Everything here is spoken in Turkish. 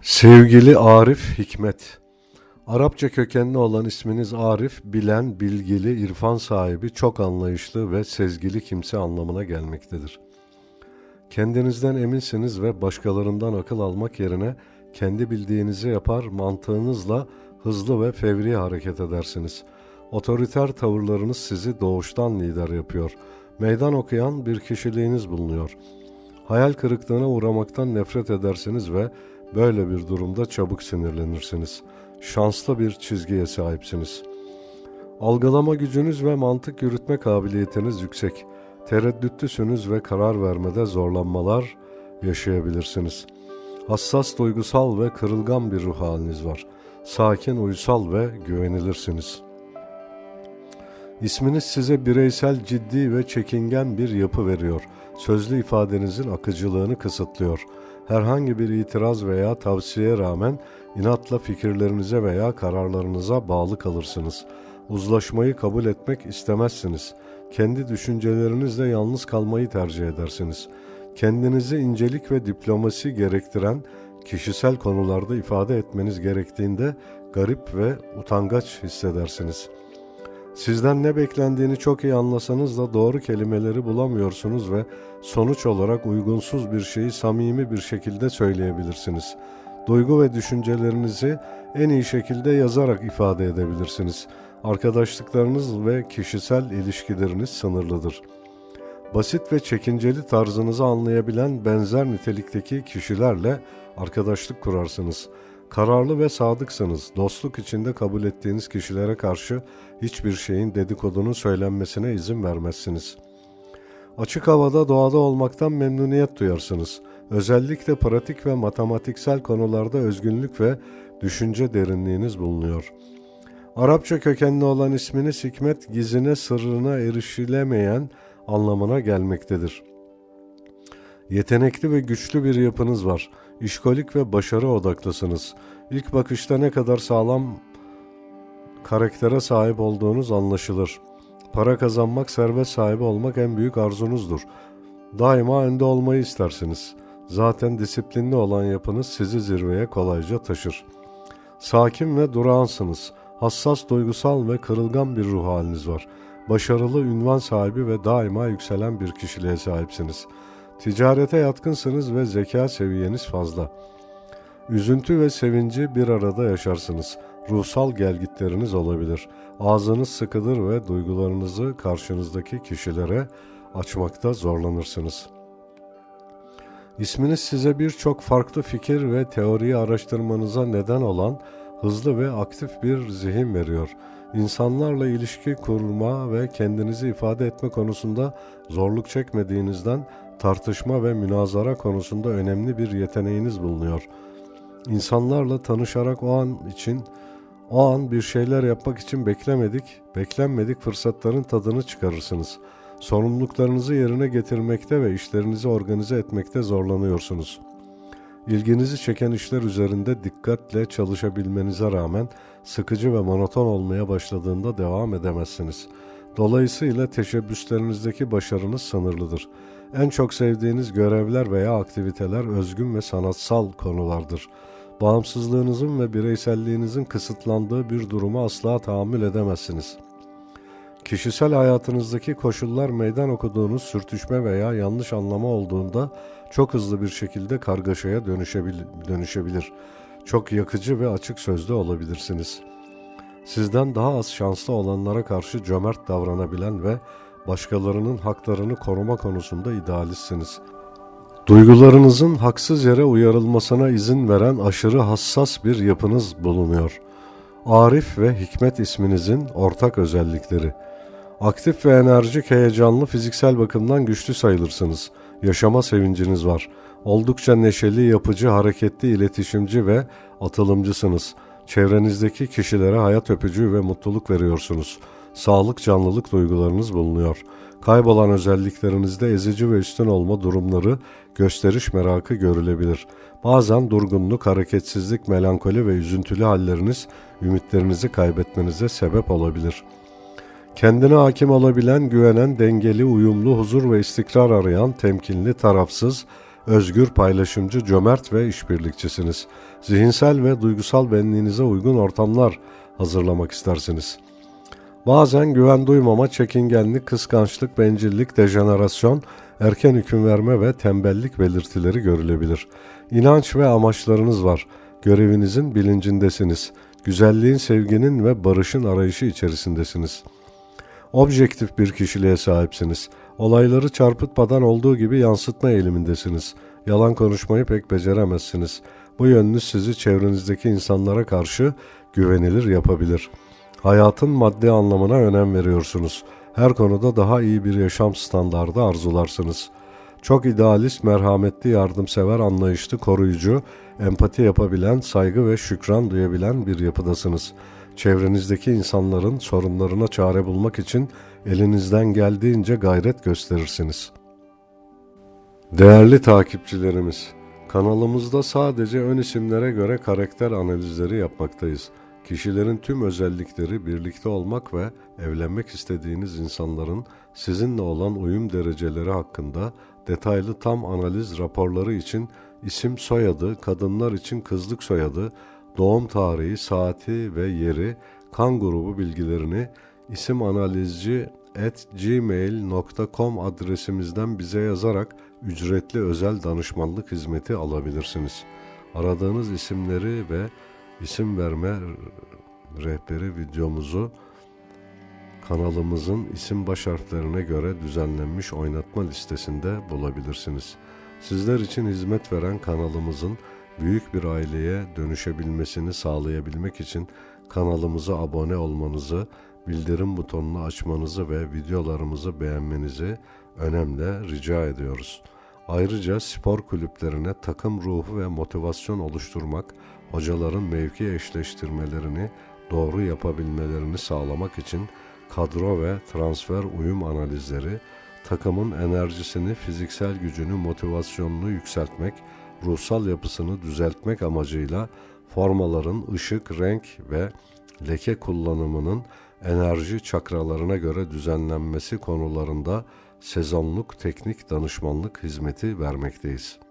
Sevgili Arif Hikmet, Arapça kökenli olan isminiz Arif, bilen, bilgili, irfan sahibi, çok anlayışlı ve sezgili kimse anlamına gelmektedir. Kendinizden eminsiniz ve başkalarından akıl almak yerine kendi bildiğinizi yapar, mantığınızla hızlı ve fevri hareket edersiniz. Otoriter tavırlarınız sizi doğuştan lider yapıyor. Meydan okuyan bir kişiliğiniz bulunuyor. Hayal kırıklığına uğramaktan nefret edersiniz ve böyle bir durumda çabuk sinirlenirsiniz. Şanslı bir çizgiye sahipsiniz. Algılama gücünüz ve mantık yürütme kabiliyetiniz yüksek. Tereddütlüsünüz ve karar vermede zorlanmalar yaşayabilirsiniz. Hassas, duygusal ve kırılgan bir ruh haliniz var. Sakin, uysal ve güvenilirsiniz. İsminiz size bireysel, ciddi ve çekingen bir yapı veriyor. Sözlü ifadenizin akıcılığını kısıtlıyor. Herhangi bir itiraz veya tavsiyeye rağmen inatla fikirlerinize veya kararlarınıza bağlı kalırsınız. Uzlaşmayı kabul etmek istemezsiniz. Kendi düşüncelerinizle yalnız kalmayı tercih edersiniz. Kendinizi incelik ve diplomasi gerektiren kişisel konularda ifade etmeniz gerektiğinde garip ve utangaç hissedersiniz.'' Sizden ne beklendiğini çok iyi anlasanız da doğru kelimeleri bulamıyorsunuz ve sonuç olarak uygunsuz bir şeyi samimi bir şekilde söyleyebilirsiniz. Duygu ve düşüncelerinizi en iyi şekilde yazarak ifade edebilirsiniz. Arkadaşlıklarınız ve kişisel ilişkileriniz sınırlıdır. Basit ve çekinceli tarzınızı anlayabilen benzer nitelikteki kişilerle arkadaşlık kurarsınız.'' Kararlı ve sadıksınız. Dostluk içinde kabul ettiğiniz kişilere karşı hiçbir şeyin dedikodunun söylenmesine izin vermezsiniz. Açık havada doğada olmaktan memnuniyet duyarsınız. Özellikle pratik ve matematiksel konularda özgünlük ve düşünce derinliğiniz bulunuyor. Arapça kökenli olan isminiz hikmet, gizine, sırrına erişilemeyen anlamına gelmektedir. Yetenekli ve güçlü bir yapınız var.'' işkolik ve başarı odaklısınız. İlk bakışta ne kadar sağlam karaktere sahip olduğunuz anlaşılır. Para kazanmak, servet sahibi olmak en büyük arzunuzdur. Daima önde olmayı istersiniz. Zaten disiplinli olan yapınız sizi zirveye kolayca taşır. Sakin ve durağansınız. Hassas, duygusal ve kırılgan bir ruh haliniz var. Başarılı, ünvan sahibi ve daima yükselen bir kişiliğe sahipsiniz.'' Ticarete yatkınsınız ve zeka seviyeniz fazla. Üzüntü ve sevinci bir arada yaşarsınız. Ruhsal gelgitleriniz olabilir. Ağzınız sıkıdır ve duygularınızı karşınızdaki kişilere açmakta zorlanırsınız. İsminiz size birçok farklı fikir ve teoriyi araştırmanıza neden olan hızlı ve aktif bir zihin veriyor. İnsanlarla ilişki kurma ve kendinizi ifade etme konusunda zorluk çekmediğinizden tartışma ve münazara konusunda önemli bir yeteneğiniz bulunuyor. İnsanlarla tanışarak o an için o an bir şeyler yapmak için beklemedik, beklenmedik fırsatların tadını çıkarırsınız. Sorumluluklarınızı yerine getirmekte ve işlerinizi organize etmekte zorlanıyorsunuz. İlginizi çeken işler üzerinde dikkatle çalışabilmenize rağmen sıkıcı ve monoton olmaya başladığında devam edemezsiniz. Dolayısıyla teşebbüslerinizdeki başarınız sınırlıdır.'' En çok sevdiğiniz görevler veya aktiviteler özgün ve sanatsal konulardır. Bağımsızlığınızın ve bireyselliğinizin kısıtlandığı bir duruma asla tahammül edemezsiniz. Kişisel hayatınızdaki koşullar meydan okuduğunuz sürtüşme veya yanlış anlama olduğunda çok hızlı bir şekilde kargaşaya dönüşebilir. Çok yakıcı ve açık sözlü olabilirsiniz. Sizden daha az şanslı olanlara karşı cömert davranabilen ve başkalarının haklarını koruma konusunda idealistsiniz. Duygularınızın haksız yere uyarılmasına izin veren aşırı hassas bir yapınız bulunuyor. Arif ve Hikmet isminizin ortak özellikleri. Aktif ve enerjik, heyecanlı, fiziksel bakımdan güçlü sayılırsınız. Yaşama sevinciniz var. Oldukça neşeli, yapıcı, hareketli, iletişimci ve atılımcısınız. Çevrenizdeki kişilere hayat öpücüğü ve mutluluk veriyorsunuz.'' sağlık canlılık duygularınız bulunuyor. Kaybolan özelliklerinizde ezici ve üstün olma durumları, gösteriş merakı görülebilir. Bazen durgunluk, hareketsizlik, melankoli ve üzüntülü halleriniz ümitlerinizi kaybetmenize sebep olabilir. Kendine hakim olabilen, güvenen, dengeli, uyumlu, huzur ve istikrar arayan, temkinli, tarafsız, Özgür, paylaşımcı, cömert ve işbirlikçisiniz. Zihinsel ve duygusal benliğinize uygun ortamlar hazırlamak istersiniz. Bazen güven duymama, çekingenlik, kıskançlık, bencillik, dejenerasyon, erken hüküm verme ve tembellik belirtileri görülebilir. İnanç ve amaçlarınız var. Görevinizin bilincindesiniz. Güzelliğin, sevginin ve barışın arayışı içerisindesiniz. Objektif bir kişiliğe sahipsiniz. Olayları çarpıtmadan olduğu gibi yansıtma eğilimindesiniz. Yalan konuşmayı pek beceremezsiniz. Bu yönünüz sizi çevrenizdeki insanlara karşı güvenilir yapabilir. Hayatın maddi anlamına önem veriyorsunuz. Her konuda daha iyi bir yaşam standardı arzularsınız. Çok idealist, merhametli, yardımsever, anlayışlı, koruyucu, empati yapabilen, saygı ve şükran duyabilen bir yapıdasınız. Çevrenizdeki insanların sorunlarına çare bulmak için elinizden geldiğince gayret gösterirsiniz. Değerli takipçilerimiz, kanalımızda sadece ön isimlere göre karakter analizleri yapmaktayız. Kişilerin tüm özellikleri birlikte olmak ve evlenmek istediğiniz insanların sizinle olan uyum dereceleri hakkında detaylı tam analiz raporları için isim soyadı, kadınlar için kızlık soyadı, doğum tarihi, saati ve yeri, kan grubu bilgilerini isim analizci at gmail.com adresimizden bize yazarak ücretli özel danışmanlık hizmeti alabilirsiniz. Aradığınız isimleri ve isim verme rehberi videomuzu kanalımızın isim baş harflerine göre düzenlenmiş oynatma listesinde bulabilirsiniz. Sizler için hizmet veren kanalımızın büyük bir aileye dönüşebilmesini sağlayabilmek için kanalımıza abone olmanızı, bildirim butonunu açmanızı ve videolarımızı beğenmenizi önemli rica ediyoruz. Ayrıca spor kulüplerine takım ruhu ve motivasyon oluşturmak, hocaların mevki eşleştirmelerini doğru yapabilmelerini sağlamak için kadro ve transfer uyum analizleri, takımın enerjisini, fiziksel gücünü, motivasyonunu yükseltmek, ruhsal yapısını düzeltmek amacıyla formaların ışık, renk ve leke kullanımının enerji çakralarına göre düzenlenmesi konularında sezonluk teknik danışmanlık hizmeti vermekteyiz.